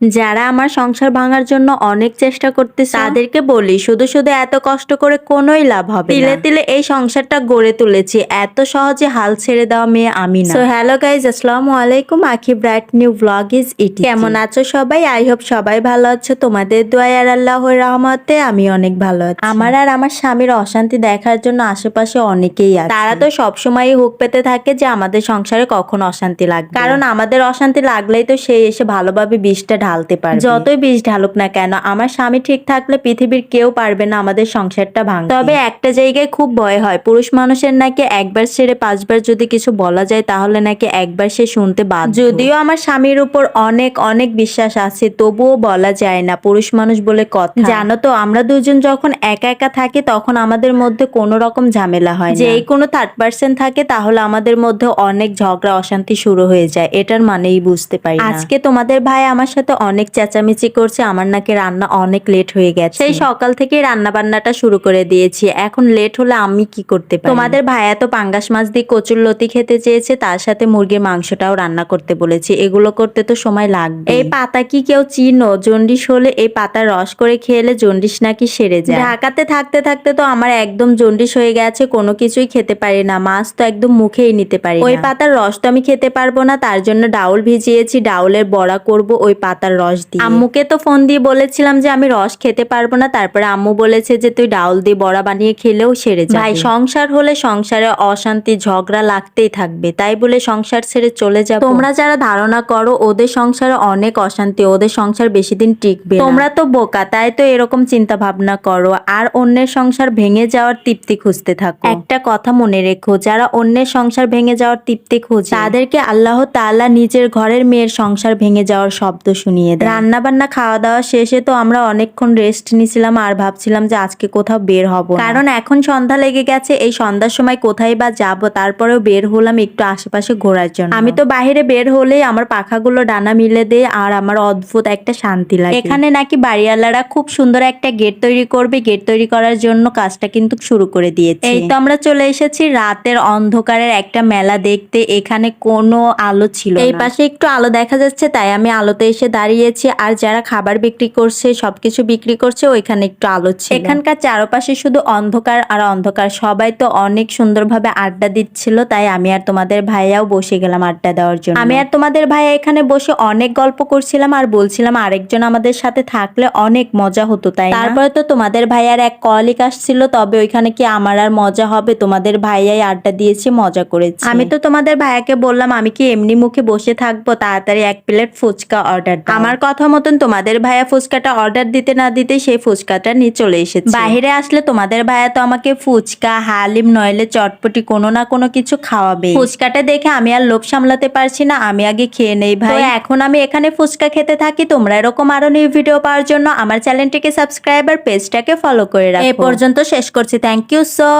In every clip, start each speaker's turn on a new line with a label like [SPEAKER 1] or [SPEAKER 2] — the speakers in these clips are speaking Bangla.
[SPEAKER 1] যারা আমার সংসার ভাঙার জন্য অনেক চেষ্টা করতেছে তাদেরকে বলি শুধু শুধু এত কষ্ট করে কোনোই লাভ হবে তিলে তিলে এই সংসারটা গড়ে তুলেছি। এত সহজে হাল ছেড়ে দেওয়া মেয়ে আমি না। সো হ্যালো গাইজ আসসালামু আলাইকুম। Akhi bright new blog is it কেমন আছো সবাই? আই হোপ সবাই ভালো আছো। তোমাদের দোয়াই আর আল্লাহর রহমতে আমি অনেক ভালো আছি। আমার আর আমার স্বামীর অশান্তি দেখার জন্য আশেপাশে অনেকেই আছে। তারা তো সবসময়ই হুক পেতে থাকে যে আমাদের সংসারে কখন অশান্তি লাগবে। কারণ আমাদের অশান্তি লাগলেই তো সেই এসে ভালোভাবে বিষটা ঢালতে পারে যতই বিষ ঢালুক না কেন আমার স্বামী ঠিক থাকলে পৃথিবীর কেউ পারবে না আমাদের সংসারটা ভাঙতে। তবে একটা জায়গায় খুব ভয় হয় পুরুষ মানুষের নাকি একবার ছেড়ে পাঁচবার যদি কিছু বলা যায় তাহলে নাকি একবার সে শুনতে বাধ্য। যদিও আমার স্বামীর উপর অনেক অনেক বিশ্বাস আছে তবুও বলা যায় না পুরুষ মানুষ বলে কথা। জানো তো আমরা দুজন যখন একা একা থাকি তখন আমাদের মধ্যে কোনো রকম ঝামেলা হয় যে কোনো থার্ড পার্সন থাকে তাহলে আমাদের মধ্যে অনেক ঝগড়া অশান্তি শুরু হয়ে যায় এটার মানেই বুঝতে পারি আজকে তোমাদের ভাই আমার সাথে অনেক চেঁচামেচি করছে আমার নাকি রান্না অনেক লেট হয়ে গেছে। সেই সকাল থেকে রান্না বান্নাটা শুরু করে দিয়েছি এখন লেট হলে আমি কি করতে পারি? তোমাদের ভাইয়া তো পাঙ্গাস মাছ দিয়ে কচুর লতি খেতে চেয়েছে তার সাথে মুরগির মাংসটাও রান্না করতে বলেছি এগুলো করতে তো সময় লাগবে। এই পাতা কি কেউ চিনো? জন্ডিস হলে এই পাতার রস করে খেলে জন্ডিস নাকি সেরে যায়? ঢাকাতে থাকতে থাকতে তো আমার একদম জন্ডিস হয়ে গেছে কোনো কিছুই খেতে পারি না মাছ তো একদম মুখেই নিতে পারি ওই পাতার রস তো আমি খেতে পারব না তার জন্য ডাউল ভিজিয়েছি ডাউলের বড়া করব ওই পাতার রস দিয়ে। আম্মুকে তো ফোন দিয়ে বলেছিলাম যে আমি রস খেতে পারব না তারপরে আম্মু বলেছে যে তুই ডাউল দিয়ে বড়া বানিয়ে খেলেও সেরে যাবে। ভাই সংসার হলে সংসারে অশান্তি ঝগড়া লাগতেই থাকবে তাই বলে সংসার ছেড়ে চলে যাবে। তোমরা যারা ধারণা করো ওদের সংসারে অনেক অশান্তি ওদের সংসার বেশি দিন টিকবে তোমরা তো বোকা তাই তো এরকম চিন্তা ভাবনা করো আর অন্যের সংসার ভেঙে যাওয়ার তৃপ্তি খুঁজতে থাকো। একটা কথা মনে রেখো যারা অন্যের সংসার ভেঙে যাওয়ার তৃপ্তি খোঁজে তাদেরকে আল্লাহ তাআলা নিজের ঘরের মেয়ের সংসার ভেঙে যাওয়ার শব্দ শুনিয়ে দেয়। রান্না বান্না খাওয়া দাওয়া শেষে তো আমরা অনেকক্ষণ রেস্ট নিছিলাম আর ভাবছিলাম যে আজকে কোথাও বের হব কারণ এখন সন্ধ্যা লেগে গেছে এই সন্ধ্যার সময় কোথায় বা যাব তারপরেও বের হলাম একটু আশেপাশে ঘোরার জন্য। আমি তো বাইরে বের হলেই আমার পাখাগুলো ডানা মিলে দেয় আর আমার অদ্ভুত একটা শান্তি লাগে। এখানে নাকি বাড়িওয়ালারা খুব সুন্দর একটা গেট তৈরি করবে গেট তৈরি করার জন্য কাজটা কিন্তু শুরু করে দিয়েছে। এই তো আমরা চলে এসেছি রাতের অন্ধকারের একটা মেলা দেখতে এখানে কোনো আলো ছিল এই পাশে একটু আলো দেখা যাচ্ছে তাই আমি আলোতে এসে দাঁড়িয়েছি আর যারা খাবার বিক্রি করছে সবকিছু বিক্রি করছে ওইখানে একটু আলো ছিল। এখানকার চারপাশে শুধু অন্ধকার আর অন্ধকার। সবাই তো অনেক সুন্দরভাবে আড্ডা দিচ্ছিল তাই আমি আর তোমাদের ভাইয়াও বসে গেলাম আড্ডা দেওয়ার জন্য। আমি আর তোমাদের ভাইয়া এখানে বসে অনেক গল্প করছিলাম আর বলছিলাম আরেকজন আমাদের সাথে থাকলে অনেক মজা হতো তাই তারপরে তো তোমাদের ভাইয়ার এক কলিক আসছিল তবে ওইখানে কি আমার আর মজা হবে? তোমাদের ভাইয়াই আড্ডা দিয়েছে মজা করেছে। আমি তো তোমাদের ভাইয়াকে বললাম আমি কি এমনি মুখে বসে থাকব? তাড়াতাড়ি এক প্লেট ফুচকা অর্ডার আমার কথা মতন তোমাদের ভাইয়া ফুচকাটা অর্ডার দিতে না দিতে সেই ফুচকাটা নিয়ে চলে এসেছে। বাইরে আসলে তোমাদের ভাইয়া তো আমাকে ফুচকা হালিম নইলে চটপটি কোনো না কোনো কিছু খাওয়াবে। ফুচকাটা দেখে আমি আর লোভ সামলাতে পারছি না আমি আগে খেয়ে নেই ভাই। এখন আমি এখানে ফুচকা খেতে থাকি তোমরা এরকম আরও নিউ ভিডিও পাওয়ার জন্য আমার চ্যানেলটিকে সাবস্ক্রাইব আর পেজটাকে ফলো করে রাখো। এ পর্যন্ত শেষ করছি থ্যাংক ইউ সো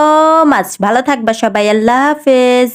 [SPEAKER 1] মাচ ভালো থাকবা সবাই আল্লাহ হাফেজ।